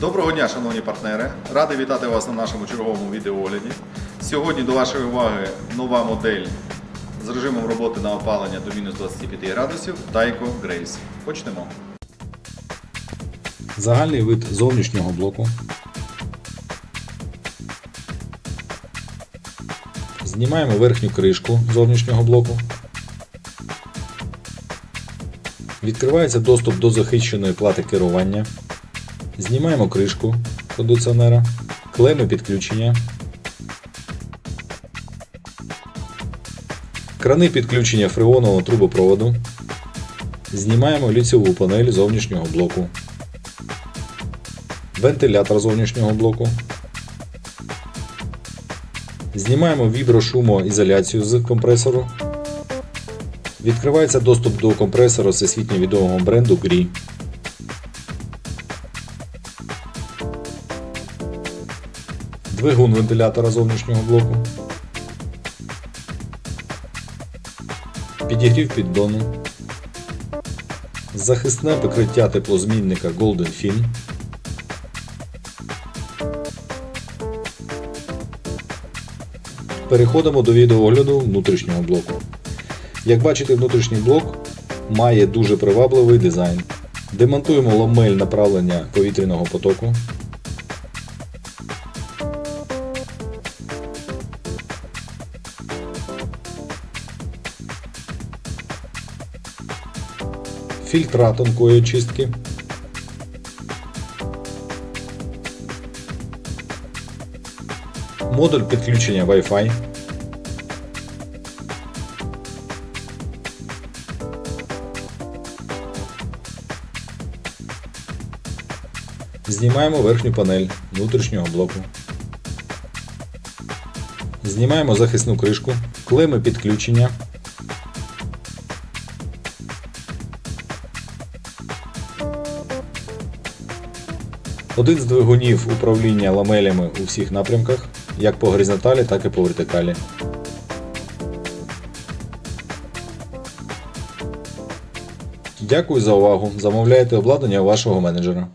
Доброго дня, шановні партнери! Радий вітати вас на нашому черговому відеоогляді. Сьогодні до вашої уваги нова модель з режимом роботи на опалення до мінус 25 градусів Daico Grace. Почнемо. Загальний вид зовнішнього блоку. Знімаємо верхню кришку зовнішнього блоку. Відкривається доступ до захищеної плати керування. Знімаємо кришку кондиціонера, клеми підключення. Крани підключення фреонового трубопроводу. Знімаємо ліцеву панель зовнішнього блоку вентилятор зовнішнього блоку. Знімаємо віброшумоізоляцію з компресору. Відкривається доступ до компресора всесвітньо відомого бренду GRI. Двигун вентилятора зовнішнього блоку. Підігрів піддону. Захисне покриття теплозмінника Golden Fin. Переходимо до відеоогляду внутрішнього блоку. Як бачите, внутрішній блок має дуже привабливий дизайн. Демонтуємо ламель направлення повітряного потоку. Фільтра тонкої чистки. Модуль підключення Wi-Fi. Знімаємо верхню панель внутрішнього блоку. Знімаємо захисну кришку, клеми підключення. Один з двигунів управління ламелями у всіх напрямках, як по горизонталі, так і по вертикалі. Дякую за увагу. Замовляйте обладнання вашого менеджера.